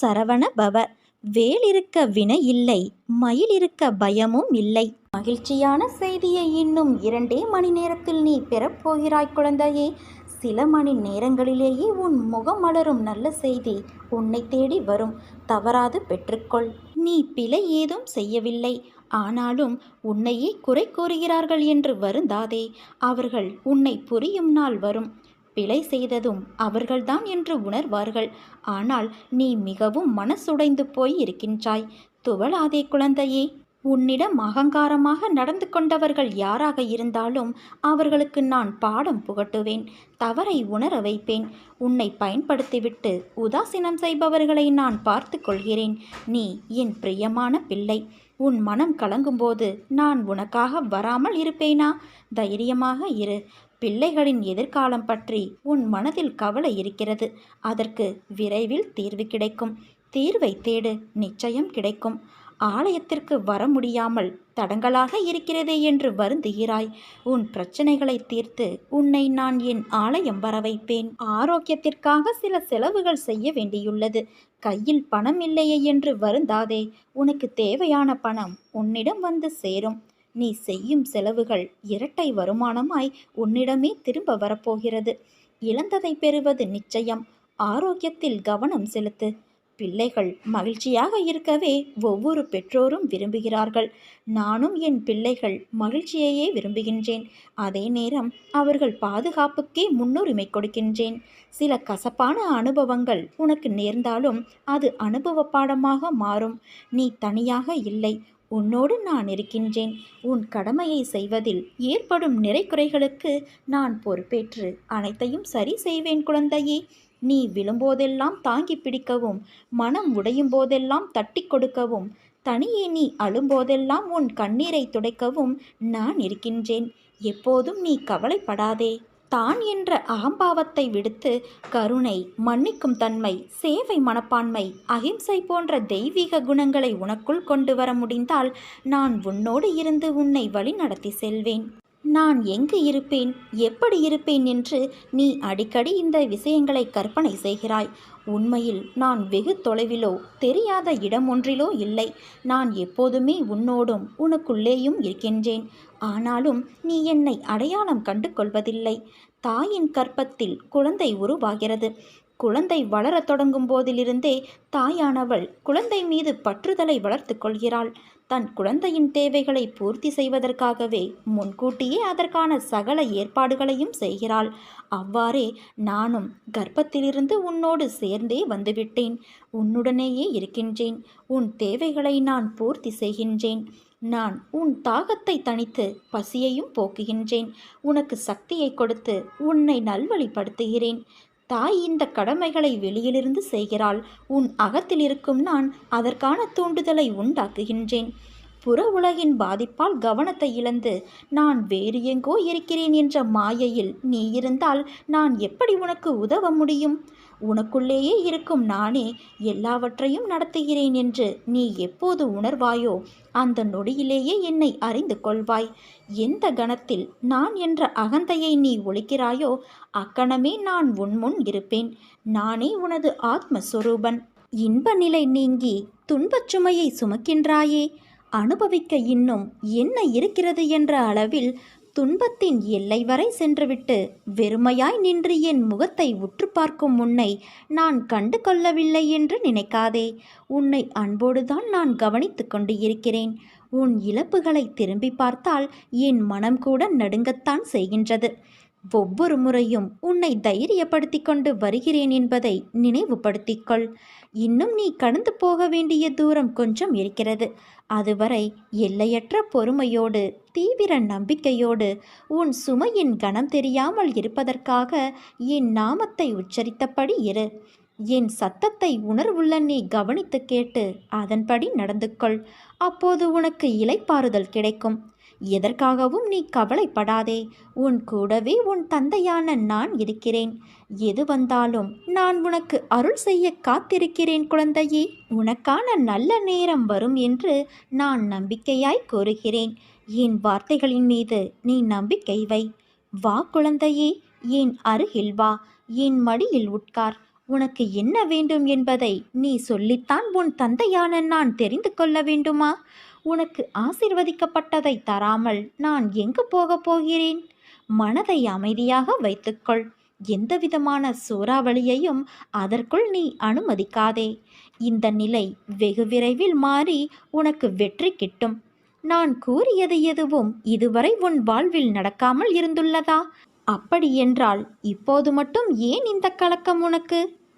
சரவண பவ. வேல் இருக்க வினை இல்லை மயில் இருக்க பயமும் இல்லை. மகிழ்ச்சியான செய்தியை இன்னும் இரண்டே மணி நேரத்தில் நீ பெறப்போகிறாய் குழந்தையே. சில மணி நேரங்களிலேயே உன் முகம் மலரும் நல்ல செய்தி உன்னை தேடி வரும். தவறாது பெற்றுக்கொள். நீ பிழை ஏதும் செய்யவில்லை. ஆனாலும் உன்னையே குறை கூறுகிறார்கள் என்று வருந்தாதே. அவர்கள் உன்னை புரியும் நாள் வரும். பிழை செய்ததும் அவர்கள்தான் என்று உணர்வார்கள். ஆனால் நீ மிகவும் மனசுடைந்து போய் இருக்கின்றாய். துவளாதே குழந்தையே உன்னிடம் அகங்காரமாக நடந்து கொண்டவர்கள் யாராக இருந்தாலும் அவர்களுக்கு நான் பாடம் புகட்டுவேன். தவறை உணர வைப்பேன். உன்னை பயன்படுத்திவிட்டு உதாசீனம் செய்பவர்களை நான் பார்த்து கொள்கிறேன். நீ என் பிரியமான பிள்ளை. உன் மனம் கலங்கும்போது நான் உனக்காக வராமல் இருப்பேனா? தைரியமாக இரு. பிள்ளைகளின் எதிர்காலம் பற்றி உன் மனதில் கவலை இருக்கிறது. அதற்கு விரைவில் தீர்வு கிடைக்கும். தீர்வை தேடு நிச்சயம் கிடைக்கும். ஆலயத்திற்கு வர முடியாமல் தடங்களாக இருக்கிறதே என்று வருந்துகிறாய். உன் பிரச்சனைகளை தீர்த்து உன்னை நான் என் ஆலயம் வர வைப்பேன். ஆரோக்கியத்திற்காக சில செலவுகள் செய்ய வேண்டியுள்ளது. கையில் பணம் இல்லையே என்று வருந்தாதே. உனக்கு தேவையான பணம் உன்னிடம் வந்து சேரும். நீ செய்யும் செலவுகள் இரட்டை வருமானமாய் உன்னிடமே திரும்ப வரப்போகிறது. இழந்ததை பெறுவது நிச்சயம். ஆரோக்கியத்தில் கவனம் செலுத்து. பிள்ளைகள் மகிழ்ச்சியாக இருக்கவே ஒவ்வொரு பெற்றோரும் விரும்புகிறார்கள். நானும் என் பிள்ளைகள் மகிழ்ச்சியையே விரும்புகின்றேன். அதே நேரம் அவர்கள் பாதுகாப்புக்கே முன்னுரிமை கொடுக்கின்றேன். சில கசப்பான அனுபவங்கள் உனக்கு நேர்ந்தாலும் அது அனுபவ பாடமாக மாறும். நீ தனியாக இல்லை. உன்னோடு நான் இருக்கின்றேன். உன் கடமையை செய்வதில் ஏற்படும் நிறைக்குறைகளுக்கு நான் பொறுப்பேற்று அனைத்தையும் சரி செய்வேன் குழந்தையே. நீ விழும்போதெல்லாம் தாங்கி பிடிக்கவும் மனம் உடையும் போதெல்லாம் தட்டி கொடுக்கவும் தனியே நீ அழும்போதெல்லாம் உன் கண்ணீரை துடைக்கவும் நான் இருக்கின்றேன். எப்போதும் நீ கவலைப்படாதே. தான் என்ற அகம்பாவத்தை விடுத்து கருணை மன்னிக்கும் தன்மை சேவை மனப்பான்மை அகிம்சை போன்ற தெய்வீக குணங்களை உனக்குள் கொண்டு வர முடிந்தால் நான் உன்னோடு இருந்து உன்னை வழிநடத்தி செல்வேன். நான் எங்கு இருப்பேன்? எப்படி இருப்பேன் என்று நீ அடிக்கடி இந்த விஷயங்களை கற்பனை செய்கிறாய். உண்மையில் நான் வெகு தொலைவிலோ தெரியாத இடம் ஒன்றிலோ இல்லை. நான் எப்போதுமே உன்னோடும் உனக்குள்ளேயும் இருக்கின்றேன். ஆனாலும் நீ என்னை அடையாளம் கண்டு கொள்வதில்லை தாயின் கற்பத்தில் குழந்தை உருவாகிறது. குழந்தை வளரத் தொடங்கும் போதிலிருந்தே தாயானவள் குழந்தை மீது பற்றுதலை வளர்த்து கொள்கிறாள். தன் குழந்தையின் தேவைகளை பூர்த்தி செய்வதற்காகவே முன்கூட்டியே அதற்கான சகல ஏற்பாடுகளையும் செய்கிறாள். அவ்வாறே நானும் கர்ப்பத்திலிருந்து உன்னோடு சேர்ந்தே வந்துவிட்டேன். உன்னுடனேயே இருக்கின்றேன். உன் தேவைகளை நான் பூர்த்தி செய்கின்றேன். நான் உன் தாகத்தை தணித்து பசியையும் போக்குகின்றேன். உனக்கு சக்தியை கொடுத்து உன்னை நல்வழிப்படுத்துகிறேன். தாய் இந்த கடமைகளை வெளியிலிருந்து செய்கிறாள். உன் அகத்தில் இருக்கும் நான் அதற்கான தூண்டுதலை உண்டாக்குகின்றேன். புற உலகின் பாதிப்பால் கவனத்தை இழந்து நான் வேறு எங்கோ இருக்கிறேன் என்ற மாயையில் நீ இருந்தால் நான் எப்படி உனக்கு உதவ முடியும்? உனக்குள்ளேயே இருக்கும் நானே எல்லாவற்றையும் நடத்துகிறேன் என்று நீ எப்போது உணர்வாயோ அந்த நொடியிலேயே என்னை அறிந்து கொள்வாய். எந்த கணத்தில் நான் என்ற அகந்தையை நீ ஒழிக்கிறாயோ அக்கணமே நான் உன்முன் இருப்பேன். நானே உனது ஆத்மஸ்வரூபன். இன்ப நிலை நீங்கி துன்பச் சுமையை சுமக்கின்றாயே. அனுபவிக்க இன்னும் என்ன இருக்கிறது என்ற அளவில் துன்பத்தின் எல்லை வரை சென்றுவிட்டு வெறுமையாய் நின்று என் முகத்தை உற்று பார்க்கும் உன்னை நான் கண்டு கொள்ளவில்லை என்று நினைக்காதே. உன்னை அன்போடுதான் நான் கவனித்து கொண்டு இருக்கிறேன் உன் இழப்புகளை திரும்பி பார்த்தால் என் மனம் கூட நடுங்கத்தான் செய்கின்றது. ஒவ்வொரு முறையும் உன்னை தைரியப்படுத்தி கொண்டு வருகிறேன் என்பதை நினைவுபடுத்திக்கொள். இன்னும் நீ கடந்து போக வேண்டிய தூரம் கொஞ்சம் இருக்கிறது. அதுவரை எல்லையற்ற பொறுமையோடு தீவிர நம்பிக்கையோடு உன் சுமையின் கணம் தெரியாமல் இருப்பதற்காக என் நாமத்தை உச்சரித்தபடி இரு. என் சத்தத்தை உணர்வுள்ள நீ கவனித்து கேட்டு அதன்படி நடந்து கொள் அப்போது உனக்கு இலைப்பாறுதல் கிடைக்கும். எதற்காகவும் நீ கவலைப்படாதே. உன் கூடவே உன் தந்தையான நான் இருக்கிறேன். எது வந்தாலும் நான் உனக்கு அருள் செய்ய காத்திருக்கிறேன் குழந்தையே. உனக்கான நல்ல நேரம் வரும் என்று நான் நம்பிக்கையாய் கூறுகிறேன். என் வார்த்தைகளின் மீது நீ நம்பிக்கை வை. வா குழந்தையே என் அருகில் வா. என் மடியில் உட்கார். உனக்கு என்ன வேண்டும் என்பதை நீ சொல்லித்தான் உன் தந்தையான நான் தெரிந்து கொள்ள வேண்டுமா? உனக்கு ஆசிர்வதிக்கப்பட்டதை தராமல் நான் எங்கு போகப் போகிறேன்? மனதை அமைதியாக வைத்துக்கொள். எந்தவிதமான சூறாவளியையும் அதற்குள் நீ அனுமதிக்காதே. இந்த நிலை வெகு விரைவில் மாறி உனக்கு வெற்றி கிட்டும். நான் கூறியது எதுவும் இதுவரை உன் வாழ்வில் நடக்காமல் இருந்துள்ளதா? அப்படியென்றால் இப்போது மட்டும் ஏன் இந்த கலக்கம் உனக்கு?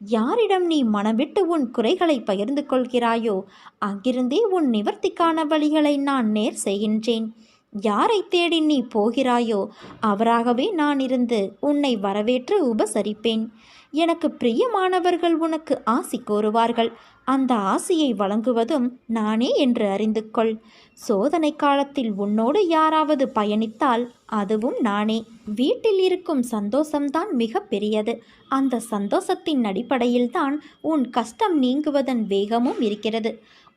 யாரிடம் நீ மனவிட்டு உன் குறைகளை பகிர்ந்து கொள்கிறாயோ அங்கிருந்தே உன் நிவர்த்திக்கான வழிகளை நான் நேர் செய்கின்றேன். யாரை தேடி நீ போகிறாயோ அவராகவே நான் இருந்து உன்னை வரவேற்று உபசரிப்பேன். எனக்கு பிரியமானவர்கள் உனக்கு ஆசி கோருவார்கள். அந்த ஆசியை வழங்குவதும் நானே என்று அறிந்து கொள் சோதனை காலத்தில் உன்னோடு யாராவது பயணித்தால் அதுவும் நானே. வீட்டில் இருக்கும் சந்தோஷம்தான் மிக பெரியது. அந்த சந்தோஷத்தின் அடிப்படையில்தான் உன் கஷ்டம் நீங்குவதன் வேகமும் இருக்கிறது.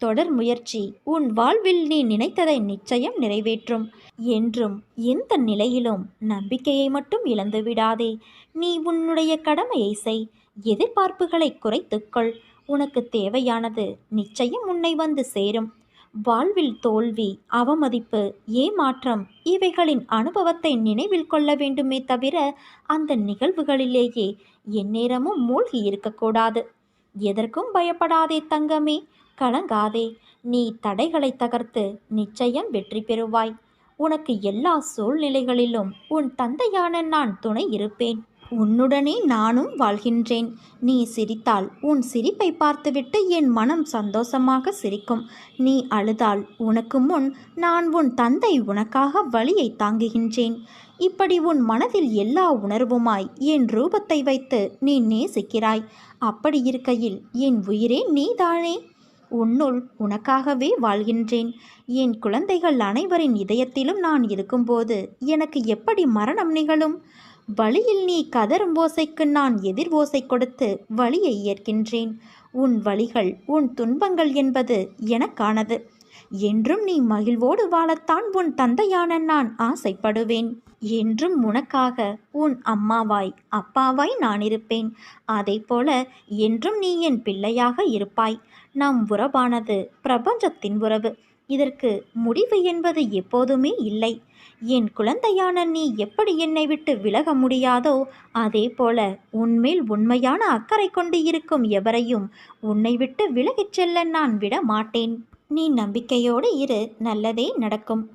தொடர் முயற்சி. உன் வாழ்வில் நீ நினைத்ததை நிச்சயம் நிறைவேற்றும். என்றும் எந்த நிலையிலும் நம்பிக்கையை மட்டும் இழந்து விடாதே. நீ உன்னுடைய கடமையை செய். எதிர்பார்ப்புகளை குறைத்துக்கொள் உனக்கு தேவையானது நிச்சயம் உன்னை வந்து சேரும். வாழ்வில் தோல்வி அவமதிப்பு ஏமாற்றம் இவைகளின் அனுபவத்தை நினைவில் கொள்ள வேண்டுமே தவிர அந்த நிகழ்வுகளிலேயே எந்நேரமும் மூழ்கி இருக்கக்கூடாது. எதற்கும் பயப்படாதே தங்கமே. கலங்காதே. நீ தடைகளை தகர்த்து நிச்சயம் வெற்றி பெறுவாய். உனக்கு எல்லா சூழ்நிலைகளிலும் உன் தந்தையான நான் துணை இருப்பேன். உன்னுடனே நானும் வாழ்கின்றேன். நீ சிரித்தால் உன் சிரிப்பை பார்த்துவிட்டு என் மனம் சந்தோஷமாக சிரிக்கும். நீ அழுதால் உனக்கு முன் நான் உன் தந்தை உனக்காக வழியை தாங்குகின்றேன். இப்படி உன் மனதில் எல்லா உணர்வுமாய் என் ரூபத்தை வைத்து நீ நேசிக்கிறாய். அப்படி இருக்கையில் என் உயிரே நீதானே? உன்னுள் உனக்காகவே வாழ்கின்றேன். என் குழந்தைகள் அனைவரின் இதயத்திலும் நான் இருக்கும்போது எனக்கு எப்படி மரணம் நிகழும்? வழியில் நீ கதரும் ஓசைக்கு நான் எதிர் ஓசை கொடுத்து வழியை ஏற்கின்றேன். உன் வழிகள் உன் துன்பங்கள் என்பது எனக்கானது. என்றும் நீ மகிழ்வோடு வாழத்தான் உன் தந்தையான நான் ஆசைப்படுவேன். என்றும் உனக்காக உன் அம்மாவாய் அப்பாவாய் நான் இருப்பேன். அதை போல என்றும் நீ என் பிள்ளையாக இருப்பாய். நம் உறவானது பிரபஞ்சத்தின் உறவு. இதற்கு முடிவு என்பது எப்போதுமே இல்லை. என் குழந்தையான நீ எப்படி என்னை விட்டு விலக முடியாதோ அதே போல உன்மேல் உண்மையான அக்கறை கொண்டு இருக்கும் எவரையும் உன்னை விட்டு விலகிச் செல்ல நான் விட மாட்டேன் நீ நம்பிக்கையோடு இரு நல்லதே நடக்கும்.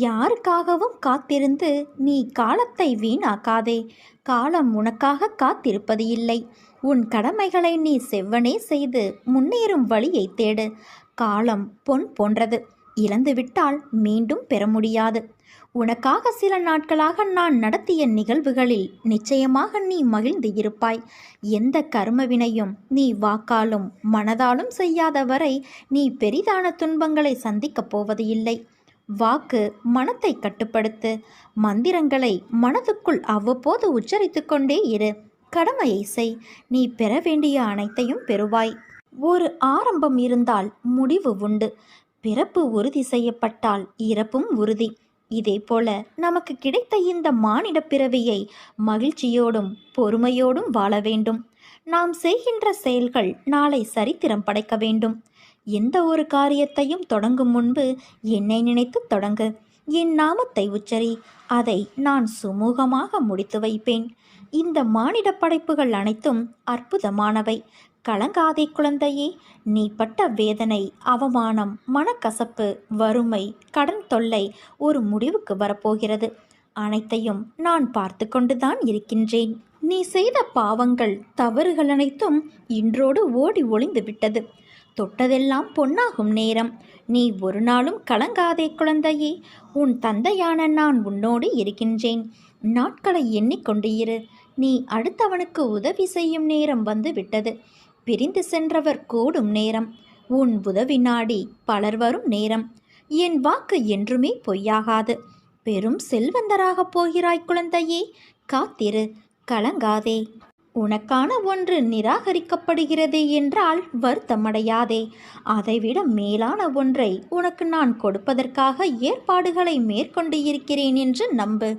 யாருக்காகவும் காத்திருந்து நீ காலத்தை வீணாக்காதே. காலம் உனக்காக காத்திருப்பது இல்லை. உன் கடமைகளை நீ செவ்வனே செய்து முன்னேறும் வழியை தேடு. காலம் பொன் போன்றது. இழந்துவிட்டால் மீண்டும் பெற முடியாது. உனக்காக சில நாட்களாக நான் நடத்திய நிகழ்வுகளில் நிச்சயமாக நீ மகிழ்ந்து இருப்பாய். எந்த கர்மவினையும் நீ வாக்காலும் மனதாலும் செய்யாத வரை நீ பெரிதான துன்பங்களை சந்திக்கப் போவது இல்லை. வாக்கு மனத்தை கட்டுப்படுத்து. மந்திரங்களை மனதுக்குள் அவ்வப்போது உச்சரித்து கொண்டே இரு. கடமையை செய். நீ பெற வேண்டிய அனைத்தையும் பெறுவாய். ஒரு ஆரம்பம் இருந்தால் முடிவு உண்டு. பிறப்பு உறுதி செய்யப்பட்டால் இறப்பும் உறுதி. இதேபோல நமக்கு கிடைத்த இந்த மானிட பிறவியை மகிழ்ச்சியோடும் பொறுமையோடும் வாழ வேண்டும். நாம் செய்கின்ற செயல்கள் நாளை சரித்திரம் படைக்க வேண்டும். எந்த ஒரு காரியத்தையும் தொடங்கும் முன்பு என்னை நினைத்து தொடங்கு. என் நாமத்தை உச்சரி அதை நான் சுமூகமாக முடித்து வைப்பேன். இந்த மானிட படைப்புகள் அனைத்தும் அற்புதமானவை. கலங்காதே குழந்தையே நீ பட்ட வேதனை அவமானம் மனக்கசப்பு வறுமை கடன் தொல்லை ஒரு முடிவுக்கு வரப்போகிறது. அனைத்தையும் நான் பார்த்து கொண்டுதான் இருக்கின்றேன். நீ செய்த பாவங்கள் தவறுகள் அனைத்தும் இன்றோடு ஓடி ஒளிந்து விட்டது. தொட்டதெல்லாம் பொன்னாகும் நேரம். நீ ஒரு நாளும் கலங்காதே குழந்தையே உன் தந்தையான நான் உன்னோடு இருக்கின்றேன். நாட்களை எண்ணிக்கொண்டு இரு. நீ அடுத்தவனுக்கு உதவி செய்யும் நேரம் வந்து விட்டது. பிரிந்து சென்றவர் கூடும் நேரம். உன் உதவி நாடி பலர் வரும் நேரம். என் வாக்கு என்றுமே பொய்யாகாது. பெரும் செல்வந்தராகப் போகிறாய் குழந்தையே காத்திரு கலங்காதே. உனக்கான ஒன்று நிராகரிக்கப்படுகிறது என்றால் வருத்தமடையாதே. அதைவிட மேலான ஒன்றை உனக்கு நான் கொடுப்பதற்காக ஏற்பாடுகளை மேற்கொண்டு இருக்கிறேன் என்று நம்பு.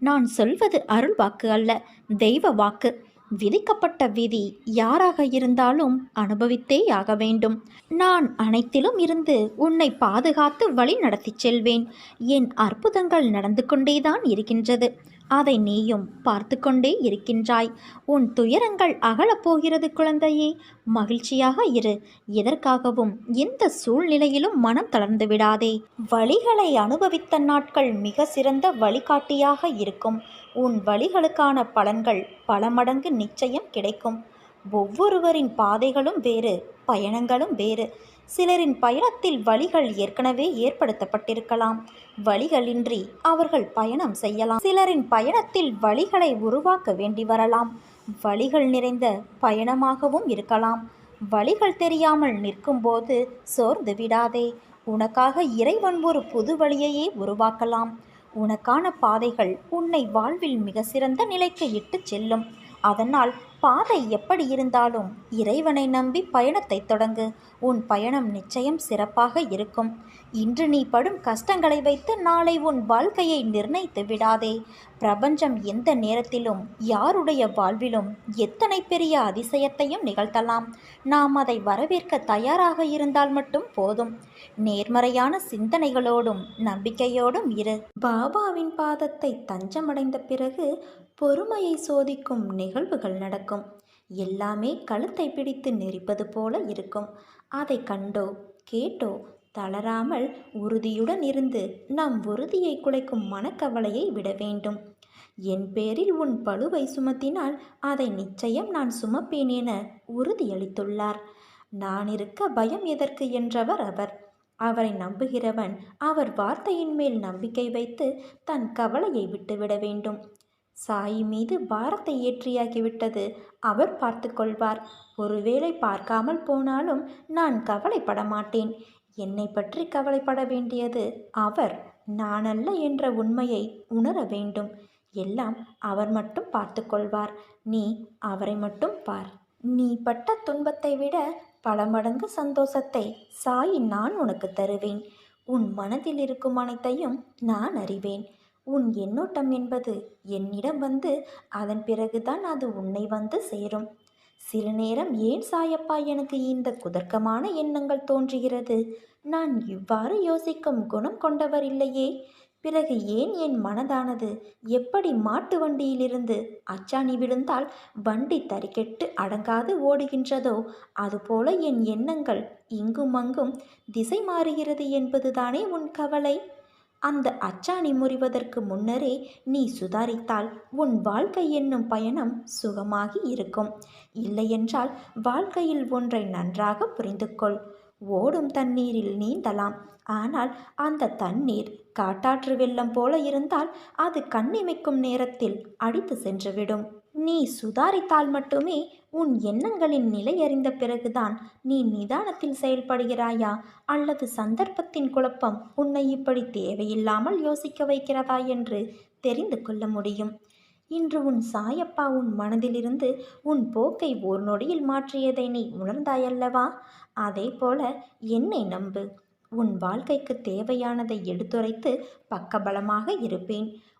நான் சொல்வது அருள் வாக்கு அல்ல தெய்வ வாக்கு. விதிக்கப்பட்ட விதி யாராக இருந்தாலும் அனுபவித்தே ஆக வேண்டும். நான் அனைத்திலும் இருந்து உன்னை பாதுகாத்து வழி நடத்திச் செல்வேன். என் அற்புதங்கள் நடந்து கொண்டேதான் இருக்கின்றது. அதை நீயும் பார்த்து கொண்டே இருக்கின்றாய். உன் துயரங்கள் அகலப் போகிறது குழந்தையே. மகிழ்ச்சியாக இரு. எதற்காகவும் எந்த சூழ்நிலையிலும் மனம் தளர்ந்து விடாதே. வழிகளை அனுபவித்த நாட்கள் மிக சிறந்த வழிகாட்டியாக இருக்கும். உன் வழிகளுக்கான பலன்கள் பல மடங்கு நிச்சயம் கிடைக்கும். ஒவ்வொருவரின் பாதைகளும் வேறு பயணங்களும் வேறு. சிலரின் பயணத்தில் வழிகள் ஏற்கனவே ஏற்படுத்தப்பட்டிருக்கலாம். வழிகளின்றி அவர்கள் பயணம் செய்யலாம். சிலரின் பயணத்தில் வழிகளை உருவாக்க வேண்டி வரலாம். வழிகள் நிறைந்த பயணமாகவும் இருக்கலாம். வழிகள் தெரியாமல் நிற்கும்போது சோர்ந்து விடாதே. உனக்காக இறைவன் ஒரு புது வழியையே உருவாக்கலாம். உனக்கான பாதைகள் உன்னை வாழ்வில் மிக சிறந்த நிலைக்கு இட்டுச் செல்லும். அதனால் பாதை எப்படி இருந்தாலும் இறைவனை நம்பி பயணத்தை தொடங்கு. உன் பயணம் நிச்சயம் சிறப்பாக இருக்கும். இன்று நீ படும் கஷ்டங்களை வைத்து நாளை உன் வாழ்க்கையை நிர்ணயித்து விடாதே. பிரபஞ்சம் எந்த நேரத்திலும் யாருடைய வாழ்விலும் எத்தனை பெரிய அதிசயத்தையும் நிகழ்த்தலாம். நாம் அதை வரவேற்க தயாராக இருந்தால் மட்டும் போதும். நேர்மறையான சிந்தனைகளோடும் நம்பிக்கையோடும் இரு. பாபாவின் பாதத்தை தஞ்சமடைந்த பிறகு பொறுமையை சோதிக்கும் நிகழ்வுகள் நடக்கும். எல்லாமே கழுத்தை பிடித்து நெரிப்பது போல இருக்கும். அதை கண்டோ கேட்டோ தளராமல் உறுதியுடன் இருந்து நம் உறுதியை குலைக்கும் மனக்கவலையை விட வேண்டும். என் பேரில் உன் பழுவை சுமத்தினால் அதை நிச்சயம் நான் சுமப்பேன் என உறுதியளித்துள்ளார். நான் இருக்க பயம் எதற்கு என்றவர் அவர். அவரை நம்புகிறவன் அவர் வார்த்தையின் மேல் நம்பிக்கை வைத்து தன் கவலையை விட்டுவிட வேண்டும். சாயி மீது பாரத்தை ஏற்றியாகிவிட்டது. அவர் பார்த்து கொள்வார். ஒருவேளை பார்க்காமல் போனாலும் நான் கவலைப்பட மாட்டேன். என்னை பற்றி கவலைப்பட வேண்டியது அவர் நானல்ல என்ற உண்மையை உணர வேண்டும். எல்லாம் அவர் மட்டும் பார்த்து கொள்வார். நீ அவரை மட்டும் பார். நீ பட்ட துன்பத்தை விட பல மடங்கு சந்தோஷத்தை சாய் நான் உனக்கு தருவேன். உன் மனதில் இருக்கும் அனைத்தையும் நான் அறிவேன். உன் எண்ணோட்டம் என்பது என்னிடம் வந்து அதன் பிறகுதான் அது உன்னை வந்து சேரும். சில நேரம் ஏன் சாயப்பா எனக்கு இந்த குதர்க்கமான எண்ணங்கள் தோன்றுகிறது? நான் இவ்வாறு யோசிக்கும் குணம் கொண்டவர் இல்லையே. பிறகு ஏன் என் மனதானது எப்படி மாட்டு வண்டியிலிருந்து அச்சாணி விழுந்தால் வண்டி தறிக்கெட்டு அடங்காது ஓடுகின்றதோ அதுபோல என் எண்ணங்கள் இங்கும் அங்கும் திசை மாறுகிறது என்பதுதானே உன் கவலை? அந்த அச்சாணி முறிவதற்கு முன்னரே நீ சுதாரித்தால் உன் வாழ்க்கை என்னும் பயணம் சுகமாகி இருக்கும். இல்லையென்றால் வாழ்க்கையில் ஒன்றை நன்றாக புரிந்து கொள் ஓடும் தண்ணீரில் நீந்தலாம். ஆனால் அந்த தண்ணீர் காட்டாற்று வெள்ளம் போல இருந்தால் அது கண்ணிமைக்கும் நேரத்தில் அடித்து சென்றுவிடும். நீ சுதாரித்தால் மட்டுமே உன் எண்ணங்களின் நிலை அறிந்த பிறகுதான் நீ நிதானத்தில் செயல்படுகிறாயா? அல்லது சந்தர்ப்பத்தின் குழப்பம் உன்னை இப்படி தேவையில்லாமல் யோசிக்க வைக்கிறதா என்று தெரிந்து கொள்ள முடியும். இன்று உன் சாயப்பா உன் மனதிலிருந்து உன் போக்கை ஒரு நொடியில் மாற்றியதை நீ உணர்ந்தாயல்லவா? அதே போல என்னை நம்பு. உன் வாழ்க்கைக்கு தேவையானதை எடுத்துரைத்து பக்கபலமாக இருப்பேன்.